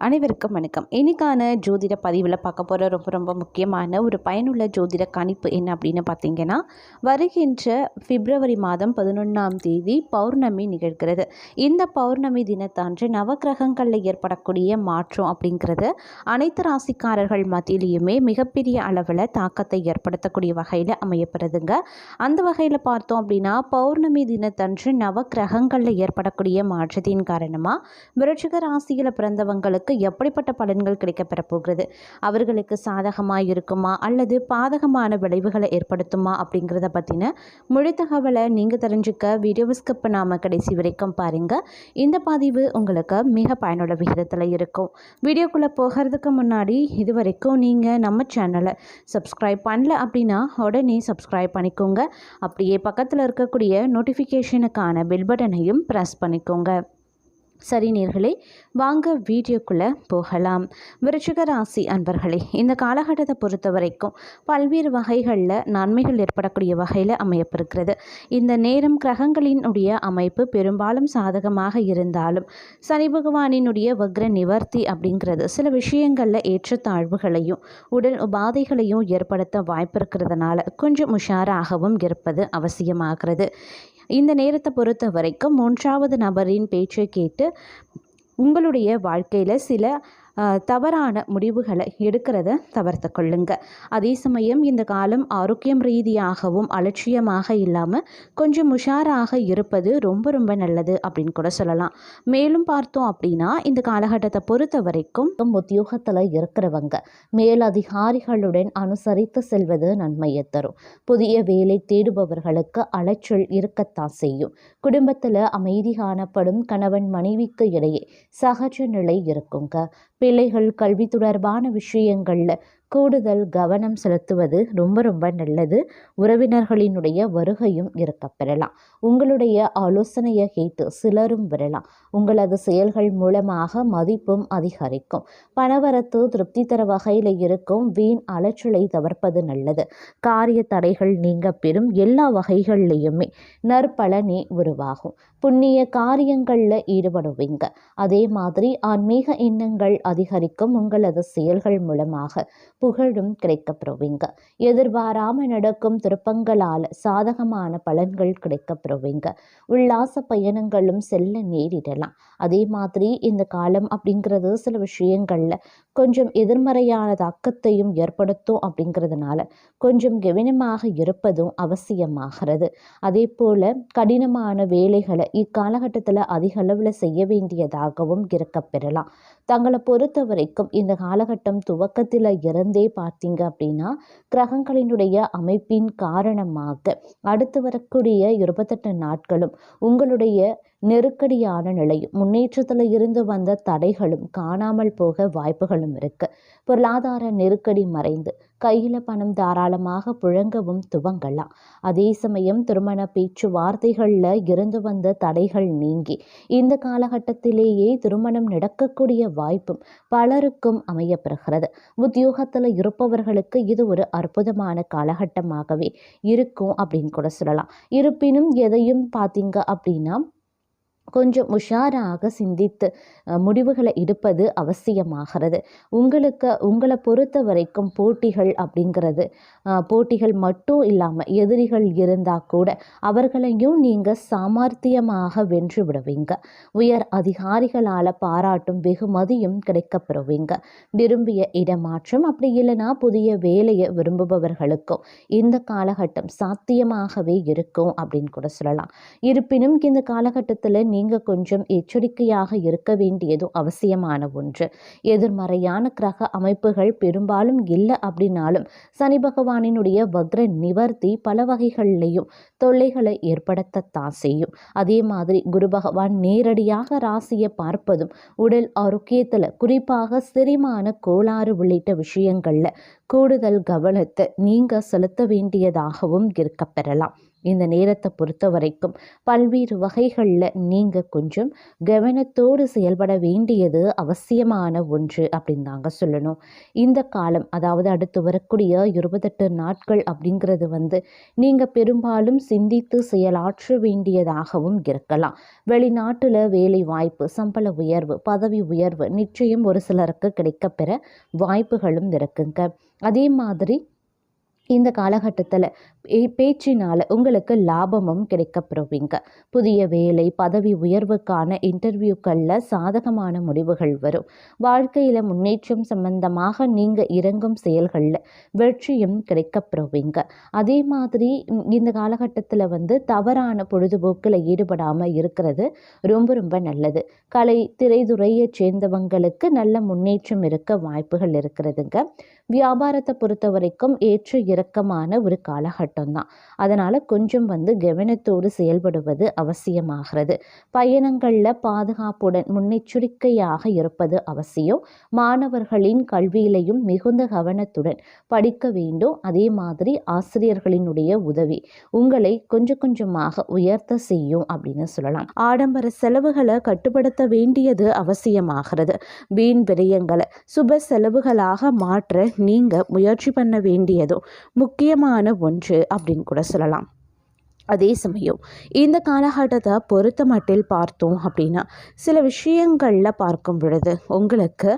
அனைவருக்கும் வணக்கம். இன்றைக்கான ஜோதிட பதிவில் பார்க்க போகிற ரொம்ப ரொம்ப முக்கியமான ஒரு பயனுள்ள ஜோதிட கணிப்பு என்ன அப்படின்னு பார்த்தீங்கன்னா வருகின்ற பிப்ரவரி மாதம் பதினொன்றாம் தேதி பௌர்ணமி நிகழ்கிறது. இந்த பௌர்ணமி தினத்தன்று நவக்கிரகங்களில் ஏற்படக்கூடிய மாற்றம் அப்படிங்கிறது அனைத்து ராசிக்காரர்கள் மத்தியிலையுமே மிகப்பெரிய அளவில் தாக்கத்தை ஏற்படுத்தக்கூடிய வகையில் அமையப்படுதுங்க. அந்த வகையில் பார்த்தோம் அப்படின்னா பௌர்ணமி தினத்தன்று நவக்கிரகங்களில் ஏற்படக்கூடிய மாற்றத்தின் காரணமாக விருட்சிக ராசியில் பிறந்தவங்களுக்கு அவர்களுக்கு எப்படிப்பட்ட பலன்கள் கிடைக்கப்பெற போகிறது அவர்களுக்கு சாதகமாக இருக்குமா அல்லது பாதகமான விளைவுகளை ஏற்படுத்துமா? அப்படிங்கிறத பற்றின முழு தகவலை நீங்கள் தெரிஞ்சுக்க வீடியோ ஸ்கிப் நாம் கடைசி வரைக்கும் பாருங்கள் இந்த பதிவு உங்களுக்கு மிக பயனுள்ள விகிதத்தில் இருக்கும். வீடியோக்குள்ளே போகிறதுக்கு முன்னாடி இது வரைக்கும் நீங்கள் நம்ம சேனலை சப்ஸ்கிரைப் பண்ணல அப்படின்னா உடனே சப்ஸ்கிரைப் பண்ணிக்கோங்க. அப்படியே பக்கத்தில் இருக்கக்கூடிய நோட்டிஃபிகேஷனுக்கான பெல் பட்டனையும் ப்ரெஸ் பண்ணிக்கோங்க. சரி நேர்களே வாங்க வீடியோக்குள்ளே போகலாம். விருச்சிக ராசி அன்பர்களே இந்த காலகட்டத்தை பொறுத்த வரைக்கும் பல்வேறு வகைகளில் நன்மைகள் ஏற்படக்கூடிய வகையில் அமையப்பெறுகிறது. இந்த நேரம் கிரகங்களினுடைய அமைப்பு பெரும்பாலும் சாதகமாக இருந்தாலும் சனி பகவானினுடைய வக்ர நிவர்த்தி அப்படிங்கிறது சில விஷயங்களில் ஏற்றத்தாழ்வுகளையும் உடல் உபாதைகளையும் ஏற்படுத்த வாய்ப்பு இருக்கிறதுனால கொஞ்சம் உஷாராகவும் இருப்பது அவசியமாகிறது. இந்த நேரத்தை பொறுத்த வரைக்கும் மூன்றாவது நபரின் பேச்சை கேட்டு உங்களுடைய வாழ்க்கையில் சில தவறான முடிவுகளை எடுக்கிறத தவிர்த்து கொள்ளுங்க. அதே சமயம் இந்த காலம் ஆரோக்கியம் ரீதியாகவும் அலட்சியமாக இல்லாமல் கொஞ்சம் உஷாராக இருப்பது ரொம்ப ரொம்ப நல்லது அப்படின்னு கூட சொல்லலாம். மேலும் பார்த்தோம் அப்படின்னா இந்த காலகட்டத்தை பொறுத்த வரைக்கும் உத்தியோகத்தில் இருக்கிறவங்க மேலதிகாரிகளுடன் அனுசரித்து செல்வது நன்மையை தரும். புதிய வேலை தேடுபவர்களுக்கு அலைச்சல் இருக்கத்தான் செய்யும். குடும்பத்தில் அமைதி காணப்படும் கணவன் மனைவிக்கு இடையே சகஜ நிலை இருக்குங்க. பிள்ளைகள் கல்வி தொடர்பான விஷயங்களில் கூடுதல் கவனம் செலுத்துவது ரொம்ப ரொம்ப நல்லது. உறவினர்களினுடைய வருகையும் இருக்க பெறலாம். உங்களுடைய ஆலோசனையை கேட்டு சிலரும் வரலாம். உங்களது செயல்கள் மூலமாக மதிப்பும் அதிகரிக்கும். பணவரத்து திருப்தி தர வகையில் இருக்கும் வீண் அலைச்சலை தவிர்ப்பது நல்லது. காரிய தடைகள் நீங்க பெறும் எல்லா வகைகள்லையுமே நற்பலனே உருவாகும். புண்ணிய காரியங்களில் ஈடுபடுவீங்க. அதே மாதிரி ஆன்மீக எண்ணங்கள் அதிகரிக்கும் உங்களது செயல்கள் மூலமாக. புகழும் கிடைக்கப்பெறுவீங்க. எதிர்பாராமல் நடக்கும் திருப்பங்களால் சாதகமான பலன்கள் கிடைக்கப்பெறுவீங்க. உல்லாச பயணங்களும் செல்ல நேரிடலாம். அதே மாதிரி இந்த காலம் அப்படிங்கிறது சில விஷயங்களில் கொஞ்சம் எதிர்மறையான தாக்கத்தையும் ஏற்படுத்தும் அப்படிங்கிறதுனால கொஞ்சம் கவனமாக இருப்பதும் அவசியமாகிறது. அதே போல் கடினமான வேலைகளை இக்காலகட்டத்தில் அதிக அளவில் செய்ய வேண்டியதாகவும் இருக்க பெறலாம் தங்களை பொறுத்த வரைக்கும் இந்த காலகட்டம் துவக்கத்தில் இருந்தே பார்த்தீங்க அப்படின்னா கிரகங்களினுடைய அமைப்பின் காரணமாக அடுத்து வரக்கூடிய இருபத்தெட்டு நாட்களும் உங்களுடைய நெருக்கடியான நிலையும் முன்னேற்றத்தில் இருந்து வந்த தடைகளும் காணாமல் போக வாய்ப்புகளும் இருக்கு. பொருளாதார நெருக்கடி மறைந்து கையில் பணம் தாராளமாக புழங்கவும் துவங்கலாம். அதே சமயம் திருமண பேச்சுவார்த்தைகளில் இருந்து வந்த தடைகள் நீங்கி இந்த காலகட்டத்திலேயே திருமணம் நடக்கக்கூடிய வாய்ப்பும் பலருக்கும் அமையப்பெறுகிறது. உத்தியோகத்தில் இருப்பவர்களுக்கு இது ஒரு அற்புதமான காலகட்டமாகவே இருக்கும் அப்படின்னு கூட சொல்லலாம். இருப்பினும் எதையும் பார்த்தீங்க அப்படின்னா கொஞ்சம் உஷாராக சிந்தித்து முடிவுகளை எடுப்பது அவசியமாகிறது. உங்களுக்கு உங்களை பொறுத்த வரைக்கும் போட்டிகள் அப்படிங்கிறது போட்டிகள் மட்டும் இல்லாமல் எதிரிகள் இருந்தால் கூட அவர்களையும் நீங்கள் சாமர்த்தியமாக வென்று விடுவீங்க. உயர் அதிகாரிகளால் பாராட்டும் வெகுமதியும் கிடைக்கப்பெறுவீங்க. விரும்பிய இடமாற்றம் அப்படி இல்லைன்னா புதிய வேலையை விரும்புபவர்களுக்கும் இந்த காலகட்டம் சாத்தியமாகவே இருக்கும் அப்படின்னு கூட சொல்லலாம். இருப்பினும் இந்த காலகட்டத்தில் நீங்கள் கொஞ்சம் எச்சரிக்கையாக இருக்க வேண்டியதும் அவசியமான ஒன்று. எதிர்மறையான கிரக அமைப்புகள் பெரும்பாலும் இல்லை அப்படின்னாலும் சனி பகவானினுடைய வக்ர நிவர்த்தி பல வகைகள்லையும் தொல்லைகளை ஏற்படுத்தத்தான் செய்யும். அதே மாதிரி குரு பகவான் நேரடியாக ராசியை பார்ப்பதும் உடல் ஆரோக்கியத்தில் குறிப்பாக செரிமான கோளாறு உள்ளிட்ட விஷயங்களில் கூடுதல் கவனத்தை நீங்கள் செலுத்த வேண்டியதாகவும் இருக்க பெறலாம் இந்த நேரத்தை பொறுத்த வரைக்கும் பல்வேறு வகைகளில் நீங்கள் கொஞ்சம் கவனத்தோடு செயல்பட வேண்டியது அவசியமான ஒன்று அப்படின்னு தாங்க சொல்லணும். இந்த காலம் அதாவது அடுத்து வரக்கூடிய இருபத்தெட்டு நாட்கள் அப்படிங்கிறது வந்து நீங்கள் பெரும்பாலும் சிந்தித்து செயலாற்ற வேண்டியதாகவும் இருக்கலாம். வெளிநாட்டில் வேலை வாய்ப்பு சம்பள உயர்வு பதவி உயர்வு நிச்சயம் ஒரு சிலருக்கு கிடைக்கப்பெற வாய்ப்புகளும் இருக்குங்க. அதே மாதிரி இந்த காலகட்டத்தில் பேச்சினால் உங்களுக்கு லாபமும் கிடைக்கப்பெறுவீங்க. புதிய வேலை பதவி உயர்வுக்கான இன்டர்வியூக்களில் சாதகமான முடிவுகள் வரும். வாழ்க்கையில் முன்னேற்றம் சம்பந்தமாக நீங்கள் இறங்கும் செயல்களில் வெற்றியும் கிடைக்கப்பெறுவீங்க. அதே மாதிரி இந்த காலகட்டத்தில் வந்து தவறான பொழுதுபோக்கில் ஈடுபடாமல் இருக்கிறது ரொம்ப ரொம்ப நல்லது. கலை திரைத்துறையை சேர்ந்தவங்களுக்கு நல்ல முன்னேற்றம் இருக்க வாய்ப்புகள் இருக்கிறதுங்க. வியாபாரத்தை பொறுத்த வரைக்கும் ஏற்ற இறக்கமான ஒரு காலகட்டம். மட்டும்தான். அதனால் கொஞ்சம் வந்து கவனத்தோடு செயல்படுவது அவசியமாகிறது. பயணங்களில் பாதுகாப்புடன் முன்னெச்சரிக்கையாக இருப்பது அவசியம். மாணவர்களின் கல்வியிலையும் மிகுந்த கவனத்துடன் படிக்க வேண்டும். அதே மாதிரி ஆசிரியர்களினுடைய உதவி உங்களை கொஞ்சம் கொஞ்சமாக உயர்த்த செய்யும் அப்படின்னு சொல்லலாம். ஆடம்பர செலவுகளை கட்டுப்படுத்த வேண்டியது அவசியமாகிறது. வீண் விரயங்களை சுப செலவுகளாக மாற்ற நீங்கள் முயற்சி பண்ண வேண்டியதும் முக்கியமான ஒன்று. அப்படின்னு கூட சொல்லலாம். அதே சமயம் இந்த காலகட்டத்தை பொறுத்த மட்டில் பார்த்தோம் அப்படின்னா சில விஷயங்களில் பார்க்கும் பொழுது உங்களுக்கு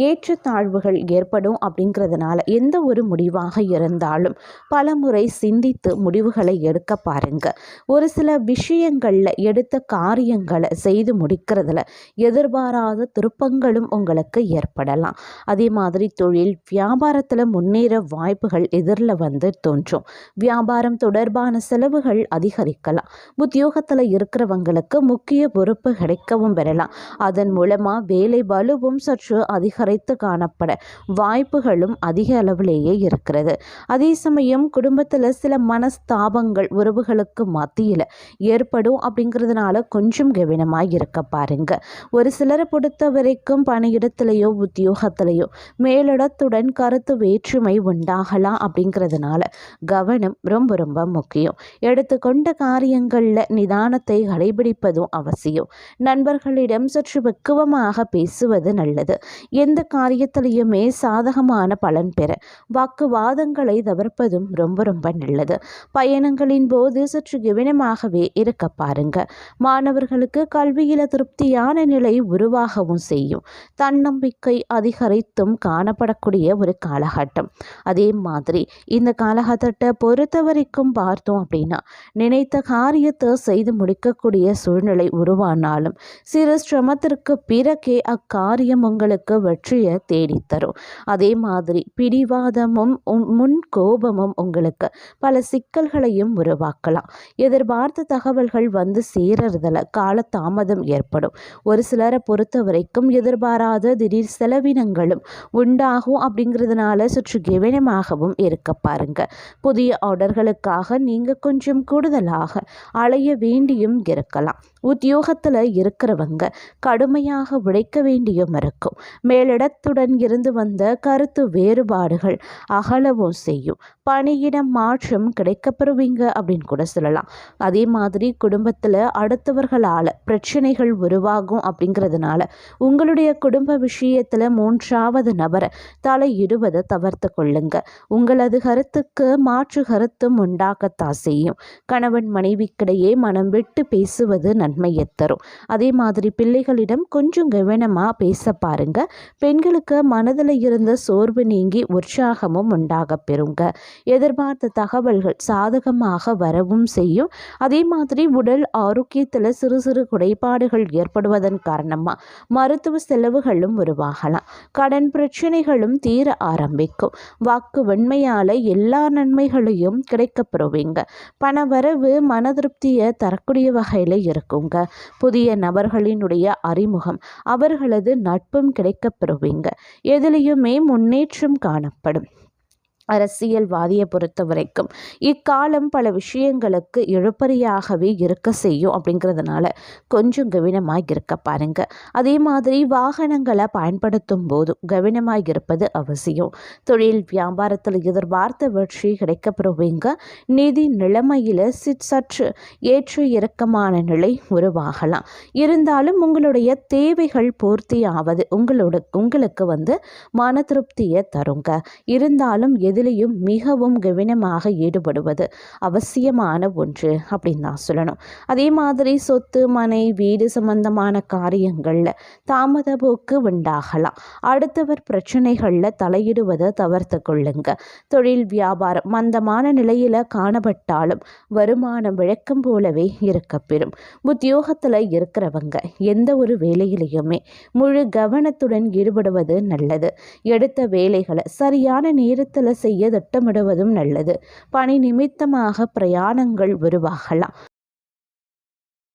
ஏற்றத்தாழ்வுகள் ஏற்படும் அப்படிங்கிறதுனால எந்த ஒரு முடிவாக இருந்தாலும் பல முறை சிந்தித்து முடிவுகளை எடுக்க பாருங்க. ஒரு சில விஷயங்களில் எடுத்த காரியங்களை செய்து முடிக்கிறதுல எதிர்பாராத திருப்பங்களும் உங்களுக்கு ஏற்படலாம். அதே மாதிரி தொழில் வியாபாரத்தில் முன்னேற வாய்ப்புகள் எதிரில் வந்து தோன்றும். வியாபாரம் தொடர்பான செலவுகள் அதிகரிக்கலாம். உத்தியோகத்தில் இருக்கிறவங்களுக்கு முக்கிய பொறுப்பு கிடைக்கவும் பெறலாம். அதன் மூலமாக வேலை வலுவும் சற்று அதிகரித்து காணப்பட வாய்ப்புகளும் அதிக அளவிலேயே இருக்கிறது. அதே சமயம் குடும்பத்தில் சில மனஸ்தாபங்கள் உறவுகளுக்கு மத்தியில் ஏற்படும் அப்படிங்கிறதுனால கொஞ்சம் கவனமாக இருக்க பாருங்க. ஒரு சிலரை பொறுத்த வரைக்கும் பணியிடத்திலேயோ உத்தியோகத்திலேயோ மேலிடத்துடன் கருத்து வேற்றுமை உண்டாகலாம் அப்படிங்கிறதுனால கவனம் ரொம்ப ரொம்ப முக்கியம். எடுத்து கொண்ட காரியங்களில் நிதானத்தை கடைபிடிப்பதும் அவசியம். நண்பர்களிடம் சற்று வெக்குவமாக பேசுவது நல்லது. எந்த காரியத்திலையுமே சாதகமான பலன் பெற வாக்குவாதங்களை தவிர்ப்பதும் ரொம்ப ரொம்ப நல்லது. பயணங்களின் போது சற்று கவனமாகவே இருக்க பாருங்க. மாணவர்களுக்கு கல்வியில திருப்தியான நிலை உருவாகவும் செய்யும். தன்னம்பிக்கை அதிகரித்தும் காணப்படக்கூடிய ஒரு காலகட்டம். அதே மாதிரி இந்த காலகட்டத்தை பொறுத்த வரைக்கும் பார்த்தோம் அப்படின்னா நினைத்த காரியத்தை செய்து முடிக்கக்கூடிய சூழ்நிலை உருவானாலும் சிறு சிரமத்திற்கு பிறகே அக்காரியம் உங்களுக்கு வெற்றியை தேடித்தரும். அதே மாதிரி பிடிவாதமும் முன் கோபமும் உங்களுக்கு பல சிக்கல்களையும் உருவாக்கலாம். எதிர்பார்த்த தகவல்கள் வந்து சேரறதில் கால தாமதம் ஏற்படும். ஒரு சிலரை பொறுத்த வரைக்கும் எதிர்பாராத திடீர் செலவினங்களும் உண்டாகும் அப்படிங்கிறதுனால சுற்று கவனமாகவும் இருக்க பாருங்க. புதிய ஆர்டர்களுக்காக நீங்கள் கொஞ்சம் கூட கூடுதலாக அலைய வேண்டியும் இருக்கலாம். உத்தியோகத்தில் இருக்கிறவங்க கடுமையாக உழைக்க வேண்டியும் இருக்கும். மேலிடத்துடன் இருந்து வந்த கருத்து வேறுபாடுகள் அகலவும் செய்யும். பணியிடம் மாற்றம் கிடைக்கப்பெறுவீங்க அப்படின்னு கூட சொல்லலாம். அதே மாதிரி குடும்பத்தில் அடுத்தவர்களால் பிரச்சனைகள் உருவாகும் அப்படிங்கிறதுனால உங்களுடைய குடும்ப விஷயத்தில் மூன்றாவது நபரை தலையிடுவதை தவிர்த்து கொள்ளுங்க. உங்களது கருத்துக்கு மாற்று கருத்தும் உண்டாக்கத்தான் செய்யும். கணவன் மனைவிக்கிடையே மனம் விட்டு பேசுவது நன்மையை தரும். அதே மாதிரி பிள்ளைகளிடம் கொஞ்சம் கவனமாக பேச பாருங்க. பெண்களுக்கு மனதில் இருந்த சோர்வு நீங்கி உற்சாகமும் உண்டாக பெறுங்க. எதிர்பார்த்த தகவல்கள் சாதகமாக வரவும் செய்யும். அதே மாதிரி உடல் ஆரோக்கியத்தில் சிறு சிறு குறைபாடுகள் ஏற்படுவதன் காரணமாக மருத்துவ செலவுகளும் உருவாகலாம். கடன் பிரச்சனைகளும் தீர ஆரம்பிக்கும். வாக்கு வெண்மையால் எல்லா நன்மைகளையும் கிடைக்கப்பெறுவீங்க பணவரவு மன திருப்தியை தரக்கூடிய வகையில் இருக்குங்க. புதிய நபர்களினுடைய அறிமுகம் அவர்களது நட்பும் கிடைக்கப்பெறுவீங்க எதிலையுமே முன்னேற்றம் காணப்படும். அரசியல்வாதியை பொறுத்த வரைக்கும் இக்காலம் பல விஷயங்களுக்கு இழுப்பறியாகவே இருக்க செய்யும் அப்படிங்கிறதுனால கொஞ்சம் கவனமாக இருக்க பாருங்க. அதே மாதிரி வாகனங்களை பயன்படுத்தும் போதும் கவனமாக இருப்பது அவசியம். தொழில் வியாபாரத்தில் எதிர்பார்த்த வெற்றி கிடைக்கப்பெறுவீங்க. நிதி நிலைமையில் சற்று ஏற்ற இறக்கமான நிலை உருவாகலாம். இருந்தாலும் உங்களுடைய தேவைகள் பூர்த்தியாவது உங்களோட உங்களுக்கு வந்து மன திருப்தியை தருங்க. இருந்தாலும் எது எதிலையும் மிகவும் கவனமாக ஈடுபடுவது அவசியமான ஒன்று அப்படின்னு தான் சொல்லணும். அதே மாதிரி சொத்து மனை வீடு சம்பந்தமான காரியங்களில் தாமத போக்கு உண்டாகலாம். அடுத்தவர் பிரச்சனைகளில் தலையிடுவதை தவிர்த்து கொள்ளுங்க. தொழில் வியாபாரம் மந்தமான நிலையில் காணப்பட்டாலும் வருமானம் விளக்கம் போலவே இருக்கப்பெறும். உத்தியோகத்தில் இருக்கிறவங்க எந்த ஒரு வேலையிலையுமே முழு கவனத்துடன் ஈடுபடுவது நல்லது. எடுத்த வேலைகளை சரியான நேரத்தில் செய்ய திட்டமிடுவதும் நல்லது. பணி நிமித்தமாக பிரயாணங்கள் உருவாகலாம்.